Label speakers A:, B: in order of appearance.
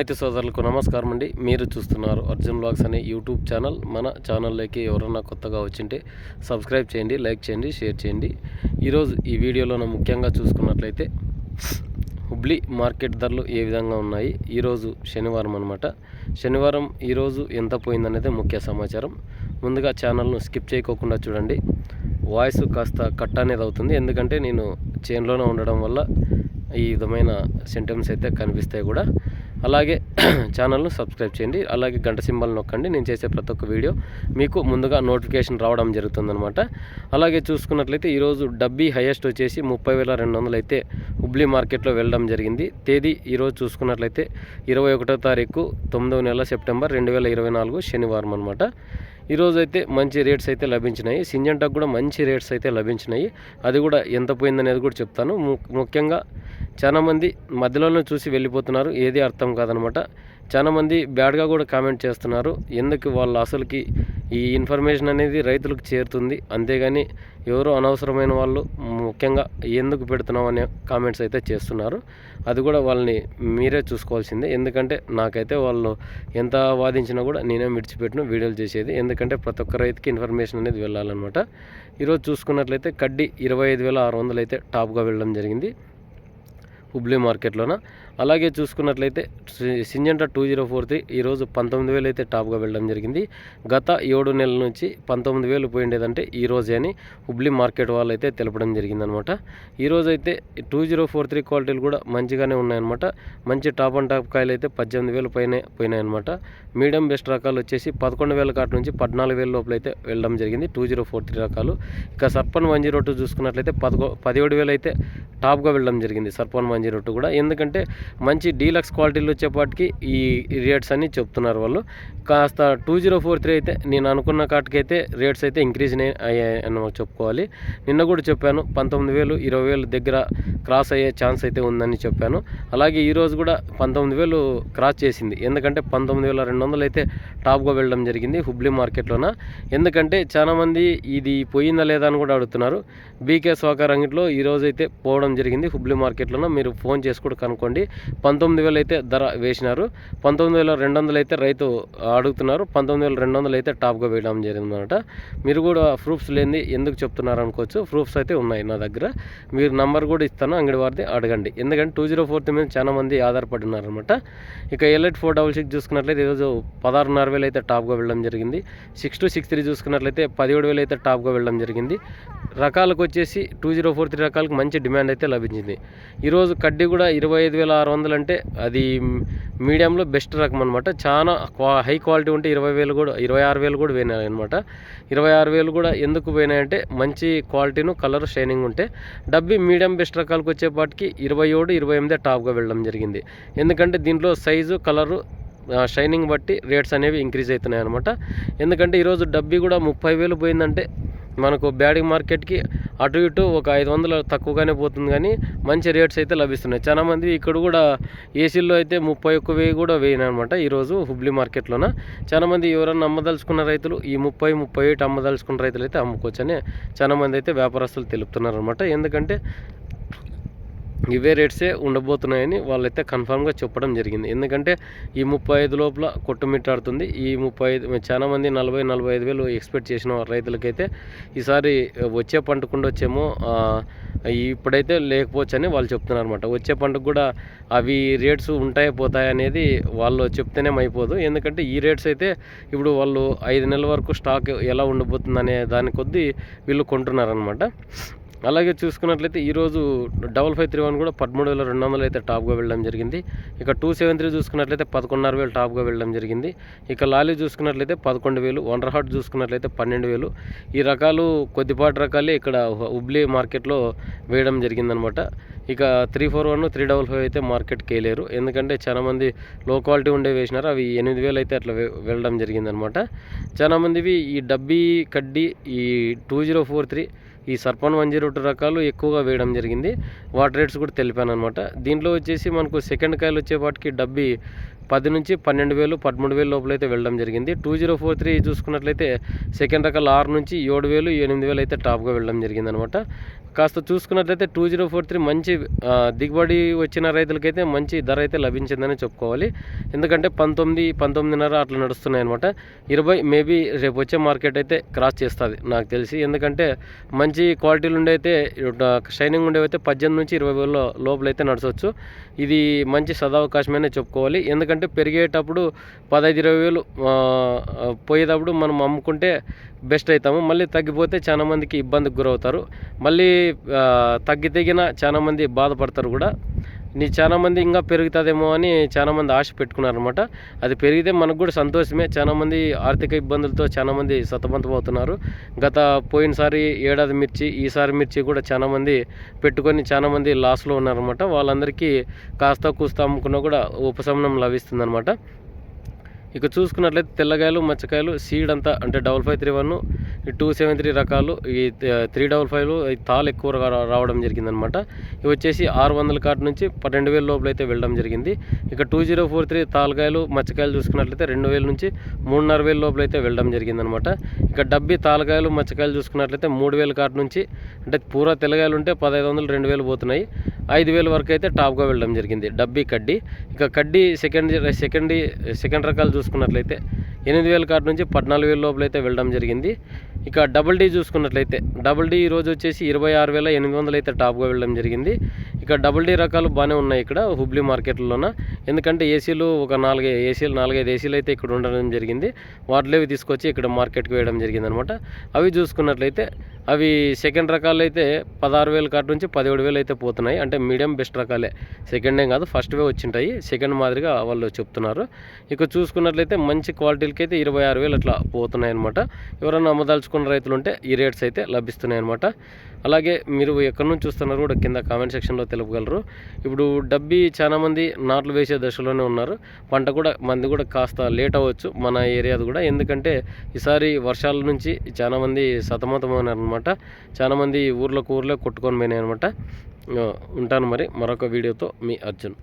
A: రైతు సోదరులకు నమస్కారం అండి. మీరు చూస్తున్నారు అర్జున్ బ్లాగ్స్ అనే యూట్యూబ్ ఛానల్. మన ఛానల్లోకి ఎవరన్నా కొత్తగా వచ్చింటే సబ్స్క్రైబ్ చేయండి లైక్ చేయండి షేర్ చేయండి. ఈరోజు ఈ వీడియోలో ముఖ్యంగా చూసుకున్నట్లయితే హుబ్లీ మార్కెట్ ధరలు ఏ విధంగా ఉన్నాయి? ఈరోజు శనివారం అనమాట శనివారం ఈరోజు ఎంత పోయిందనేది ముఖ్య సమాచారం. ముందుగా ఛానల్ను స్కిప్ చేయకోకుండా చూడండి. వాయిస్ కాస్త కట్ అనేది అవుతుంది. ఎందుకంటే నేను చేన్లోనే ఉండడం వల్ల ఈ విధమైన సింటమ్స్ అయితే కనిపిస్తాయి కూడా. అలాగే ఛానల్ను సబ్స్క్రైబ్ చేయండి. అలాగే గంట సింబల్ నొక్కండి. నేను చేసే ప్రతి ఒక్క వీడియో మీకు ముందుగా నోటిఫికేషన్ రావడం జరుగుతుందనమాట అలాగే చూసుకున్నట్లయితే ఈరోజు డబ్బీ హైయెస్ట్ వచ్చేసి ముప్పై వేల రెండు వందలు అయితే హుబ్లీ మార్కెట్లో వెళ్ళడం జరిగింది. తేదీ ఈరోజు చూసుకున్నట్లయితే ఇరవై ఒకటో తారీఖు తొమ్మిదవ నెల సెప్టెంబర్ రెండు వేల ఇరవై నాలుగు శనివారం అనమాట ఈరోజు అయితే మంచి రేట్స్ అయితే లభించినాయి. సింజంటాకు కూడా మంచి రేట్స్ అయితే లభించినాయి. అది కూడా ఎంత పోయిందనేది కూడా చెప్తాను. ముఖ్యంగా చాలామంది మధ్యలోనే చూసి వెళ్ళిపోతున్నారు. ఏది అర్థం కాదనమాట. చాలామంది బ్యాడ్గా కూడా కామెంట్ చేస్తున్నారు. ఎందుకు వాళ్ళ అసలుకి ఈ ఇన్ఫర్మేషన్ అనేది రైతులకు చేరుతుంది? అంతేగాని ఎవరు అనవసరమైన వాళ్ళు ముఖ్యంగా ఎందుకు పెడుతున్నాం అనే కామెంట్స్ అయితే చేస్తున్నారు. అది కూడా వాళ్ళని మీరే చూసుకోవాల్సిందే. ఎందుకంటే నాకైతే వాళ్ళు ఎంత వాదించినా కూడా నేనే విడిచిపెట్టిన వీడియోలు చేసేది. ఎందుకంటే ప్రతి ఒక్క రైతుకి ఇన్ఫర్మేషన్ అనేది వెళ్ళాలన్నమాట. ఈరోజు చూసుకున్నట్లయితే కడ్డీ ఇరవై ఐదు వేల ఆరు వందలు అయితే టాప్గా వెళ్ళడం జరిగింది. హుబ్లీ మార్కెట్లోన? అలాగే చూసుకున్నట్లయితే Syngenta two zero four three ఈరోజు పంతొమ్మిది వేలు అయితే టాప్గా వెళ్ళడం జరిగింది. గత ఏడు నెలల నుంచి పంతొమ్మిది వేలు పోయిండేదంటే ఈ రోజే అని హుబ్లీ మార్కెట్ వాళ్ళు అయితే తెలపడం జరిగిందనమాట. ఈరోజు అయితే టూ జీరో ఫోర్ త్రీ క్వాలిటీలు కూడా మంచిగానే ఉన్నాయన్నమాట. మంచి టాప్ అండ్ టాప్ కాయలు అయితే పద్దెనిమిది వేలు పైన పోయినాయన్నమాట. మీడియం బెస్ట్ రకాలు వచ్చేసి పదకొండు వేల కాటి నుంచి పద్నాలుగు వేల లోపల అయితే వెళ్ళడం జరిగింది టూ జీరో ఫోర్ త్రీ రకాలు. ఇక సర్పన్ వన్ జీరో టూ చూసుకున్నట్లయితే పదకొ పదిహేడు వేలు అయితే టాప్గా వెళ్ళడం జరిగింది సర్పన్ వన్ జీరో టూ కూడా. ఎందుకంటే మంచి డీలక్స్ క్వాలిటీలు వచ్చేపాటికి ఈ రేట్స్ అన్ని చెప్తున్నారు వాళ్ళు. కాస్త టూ జీరో ఫోర్ త్రీ అయితే నేను అనుకున్న కాటికైతే రేట్స్ అయితే ఇంక్రీజ్ అయ్యాయని చెప్పుకోవాలి. నిన్న కూడా చెప్పాను పంతొమ్మిది వేలు ఇరవై వేలు దగ్గర క్రాస్ అయ్యే ఛాన్స్ అయితే ఉందని చెప్పాను. అలాగే ఈరోజు కూడా పంతొమ్మిది వేలు క్రాస్ చేసింది. ఎందుకంటే పంతొమ్మిది వేల రెండు వందలు అయితే టాప్గా వెళ్ళడం జరిగింది హుబ్లీ మార్కెట్లోన. ఎందుకంటే చాలామంది ఇది పోయిందా లేదా అని కూడా అడుగుతున్నారు. బీకే సోకార్ అంగిట్లో ఈరోజు అయితే పోవడం జరిగింది హుబ్లీ మార్కెట్లోన. మీరు ఫోన్ చేసి కూడా కనుక్కోండి. పంతొమ్మిది వేలు అయితే ధర వేసినారు. పంతొమ్మిది వేల రెండు వందలు అయితే రైతు అడుగుతున్నారు. పంతొమ్మిది వేల రెండు వందలు అయితే టాప్గా వేయడం జరిగిందన్నమాట. మీరు కూడా ప్రూఫ్స్ లేని ఎందుకు చెప్తున్నారు అనుకోవచ్చు. ప్రూఫ్స్ అయితే ఉన్నాయి నా దగ్గర. మీరు నంబర్ కూడా ఇస్తాను. అంగడి వారిది అడగండి. ఎందుకంటే టూ జీరో ఫోర్ మీద చాలామంది ఆధారపడి ఉన్నారనమాట ఇక ఎల్ఎట్ ఫోర్ డబల్ సిక్స్ చూసుకున్నట్లయితే ఈరోజు పదహారున్నర వేలు అయితే టాప్గా వెళ్ళడం జరిగింది. సిక్స్ టు సిక్స్ త్రీ చూసుకున్నట్లయితే పదిహేడు వేలు అయితే టాప్గా వెళ్ళడం జరిగింది. రకాలకు వచ్చేసి టూ జీరో ఫోర్ త్రీ రకాలకు మంచి డిమాండ్ అయితే లభించింది. ఈరోజు కడ్డీ కూడా ఇరవై ఐదు వేల ఆరు వందలు అంటే అది మీడియంలో బెస్ట్ రకం అనమాట చాలా హై క్వాలిటీ ఉంటే ఇరవై వేలు కూడా ఇరవై ఆరు వేలు కూడా పోయినాయి అనమాట ఇరవై ఆరు వేలు కూడా ఎందుకు పోయినాయంటే మంచి క్వాలిటీను కలర్ షైనింగ్ ఉంటే డబ్బి మీడియం బెస్ట్ రకాలకు వచ్చేపాటికి ఇరవై ఏడు ఇరవై ఎనిమిది టాప్గా వెళ్ళడం జరిగింది. ఎందుకంటే దీంట్లో సైజు కలరు షైనింగ్ బట్టి రేట్స్ అనేవి ఇంక్రీజ్ అవుతున్నాయి అనమాట ఎందుకంటే ఈరోజు డబ్బీ కూడా ముప్పై వేలు పోయిందంటే మనకు బ్యాడింగ్ మార్కెట్కి అటు ఇటు ఒక ఐదు వందలు తక్కువగానే పోతుంది కానీ మంచి రేట్స్ అయితే లభిస్తున్నాయి. చాలామంది ఇక్కడ కూడా ఏసీల్లో అయితే ముప్పై ఒక్క వెయ్యి కూడా వేయినమాట ఈరోజు హుబ్లీ మార్కెట్లోన. చాలామంది ఎవరన్నా అమ్మదలుచుకున్న రైతులు ఈ ముప్పై ముప్పై ఒకటి అమ్మదలుచుకున్న రైతులు అయితే అమ్ముకోవచ్చని చాలామంది అయితే వ్యాపారస్తులు తెలుపుతున్నారు అనమాట ఎందుకంటే ఇవే రేట్సే ఉండబోతున్నాయని వాళ్ళైతే కన్ఫామ్గా చెప్పడం జరిగింది. ఎందుకంటే ఈ ముప్పై ఐదు లోపల కొట్టుమిట్టాడుతుంది ఈ ముప్పై ఐదు చాలామంది నలభై నలభై ఐదు వేలు ఎక్స్పెక్ట్ చేసిన రైతులకైతే ఈసారి వచ్చే పంటకుండా వచ్చేమో ఇప్పుడైతే లేకపోవచ్చు అని వాళ్ళు చెప్తున్నారు అనమాట వచ్చే పంటకు కూడా అవి రేట్స్ ఉంటాయి పోతాయి అనేది వాళ్ళు చెప్తేనే అయిపోదు. ఎందుకంటే ఈ రేట్స్ అయితే ఇప్పుడు వాళ్ళు ఐదు నెలల వరకు స్టాక్ ఎలా ఉండబోతుంది అనే దాని కొద్దీ వీళ్ళు కొంటున్నారనమాట అలాగే చూసుకున్నట్లయితే ఈరోజు డబల్ ఫైవ్ త్రీ వన్ కూడా పదమూడు వేల రెండు వందలు అయితే టాప్గా వెళ్ళడం జరిగింది. ఇక టూ సెవెన్ త్రీ చూసుకున్నట్లయితే పదకొండున్నర వేలు టాప్గా వెళ్ళడం జరిగింది. ఇక లాలీ చూసుకున్నట్లయితే పదకొండు వేలు వండర్ హార్ట్ చూసుకున్నట్లయితే పన్నెండు వేలు. ఈ రకాలు కొద్దిపాటి రకాలే ఇక్కడ హుబ్లీ మార్కెట్లో వేయడం జరిగిందనమాట. ఇక three four one three double five అయితే మార్కెట్కి వేయలేరు ఎందుకంటే చాలామంది లో క్వాలిటీ ఉండే వేసినారు. అవి ఎనిమిది వేలు అయితే అట్లా వెళ్ళడం జరిగిందనమాట. చాలామందివి ఈ డబ్బీ కడ్డీ ఈ టూ జీరో ఫోర్ త్రీ ఈ సర్పన్ వన్ జీరో టూ రకాలు ఎక్కువగా వేయడం జరిగింది. వాటర్ రేట్స్ కూడా తెలిపాను అనమాట దీంట్లో వచ్చేసి మనకు సెకండ్ కాయలు వచ్చేపాటికి డబ్బి పది నుంచి పన్నెండు వేలు పదమూడు వేలు లోపల అయితే వెళ్ళడం జరిగింది. టూ జీరో ఫోర్ త్రీ చూసుకున్నట్లయితే సెకండ్ రకాల ఆరు నుంచి ఏడు వేలు ఎనిమిది వేలు అయితే టాప్గా వెళ్ళడం జరిగింది అనమాట కాస్త చూసుకున్నట్లయితే టూ జీరో ఫోర్ త్రీ మంచి దిగుబడి వచ్చిన రైతులకైతే మంచి ధర అయితే లభించిందని చెప్పుకోవాలి. ఎందుకంటే పంతొమ్మిది పంతొమ్మిదిన్నర అట్లా నడుస్తున్నాయి అనమాట ఇరవై మేబీ రేపు వచ్చే మార్కెట్ అయితే క్రాస్ చేస్తుంది నాకు తెలిసి. ఎందుకంటే మంచి క్వాలిటీలు ఉండే అయితే షైనింగ్ ఉండేవి అయితే పద్దెనిమిది నుంచి ఇరవై వేల లోపల అయితే నడచవచ్చు ఇది మంచి సదావకాశమనే చెప్పుకోవాలి. ఎందుకంటే పెరిగేటప్పుడు పదహైదు ఇరవై వేలు పోయేటప్పుడు మనం అమ్ముకుంటే బెస్ట్ అవుతాము. మళ్ళీ తగ్గిపోతే చాలా మందికి ఇబ్బందికి గురవుతారు. మళ్ళీ తగ్గి తెగిన చాలామంది బాధపడతారు కూడా. నీ చాలా మంది ఇంకా పెరుగుతుందేమో అని చాలా మంది ఆశ పెట్టుకున్నారనమాట అది పెరిగితే మనకు కూడా సంతోషమే. చాలా మంది ఆర్థిక ఇబ్బందులతో చాలా మంది సతమతమవుతున్నారు గత పోయినసారి ఏడాది మిర్చి ఈసారి మిర్చి కూడా చాలా మంది పెట్టుకొని చాలా మంది లాస్లో ఉన్నారనమాట వాళ్ళందరికీ కాస్త కూస్త అమ్ముకున్నా కూడా ఉపశమనం లభిస్తుందనమాట ఇక చూసుకున్నట్లయితే తెల్లగాయలు మచ్చకాయలు సీడ్ అంతా అంటే double five three one two seven three రకాలు ఈ త్రీ డబల్ ఫైవ్లు తాలు ఎక్కువ రావడం జరిగిందనమాట ఇవి వచ్చేసి ఆరు వందల కాటు నుంచి పన్నెండు వేల లోపల అయితే వెళ్ళడం జరిగింది. ఇక టూ జీరో ఫోర్ త్రీ తాలకాయలు మచ్చకాయలు చూసుకున్నట్లయితే రెండు వేల నుంచి మూడున్నర వేల లోపల అయితే వెళ్ళడం జరిగిందనమాట ఇక డబ్బి తాలకాయలు మచ్చకాయలు చూసుకున్నట్లయితే మూడు వేల కాటు నుంచి అంటే పూరా తెల్లగాయలు ఉంటే పదహైదు వందలు రెండు వేలు పోతున్నాయి. ఐదు వేల వరకు అయితే టాప్గా వెళ్ళడం జరిగింది డబ్బీ కడ్డీ. ఇక కడ్డీ సెకండ్ సెకండ్ సెకండ్ రకాలు చూసుకున్నట్లయితే ఎనిమిది వేల కార్డు నుంచి పద్నాలుగు వేల లోపల అయితే వెళ్ళడం జరిగింది. ఇక డబుల్ డీ చూసుకున్నట్లయితే డబుల్ డీ ఈరోజు వచ్చేసి ఇరవై ఆరు వేల ఎనిమిది వందలు అయితే టాప్గా వెళ్ళడం జరిగింది. ఇక డబుల్ డీ రకాలు బాగానే ఉన్నాయి ఇక్కడ హుబ్లీ మార్కెట్లోన. ఎందుకంటే ఏసీలు ఒక నాలుగు ఏసీలు నాలుగైదు ఏసీలు అయితే ఇక్కడ ఉండడం జరిగింది. వాటిలోవి తీసుకొచ్చి ఇక్కడ మార్కెట్కి వేయడం జరిగింది అనమాట అవి చూసుకున్నట్లయితే అవి సెకండ్ రకాలు అయితే పదహారు వేల కాటు నుంచి పదిహేడు వేలు అయితే పోతున్నాయి. అంటే మీడియం బెస్ట్ రకాలే. సెకండ్ ఏం కాదు ఫస్ట్ వే వచ్చింటాయి. సెకండ్ మాదిరిగా వాళ్ళు చెప్తున్నారు. ఇక చూసుకున్నట్లయితే మంచి క్వాలిటీలకి అయితే ఇరవై ఆరు వేలు అట్లా పోతున్నాయి అనమాట ఎవరైనా అమ్మదలుచుకున్న రైతులు ఉంటే ఈ రేట్స్ అయితే లభిస్తున్నాయి అనమాట అలాగే మీరు ఎక్కడి నుంచి చూస్తున్నారు కూడా కింద కామెంట్ సెక్షన్లో తెలుపగలరు. ఇప్పుడు డబ్బీ చాలా మంది నాట్లు వేసే దశలోనే ఉన్నారు. పంట కూడా మంది కూడా కాస్త లేట్ అవ్వచ్చు మన ఏరియాది కూడా. ఎందుకంటే ఈసారి వర్షాల నుంచి చాలామంది సతమతమైనారనమాట చాలామంది అనమాట చాలా మంది ఊర్లకు ఊర్లో కొట్టుకొని పోయినాయి అనమాట ఉంటాను మరి మరొక వీడియోతో మీ అర్జున్.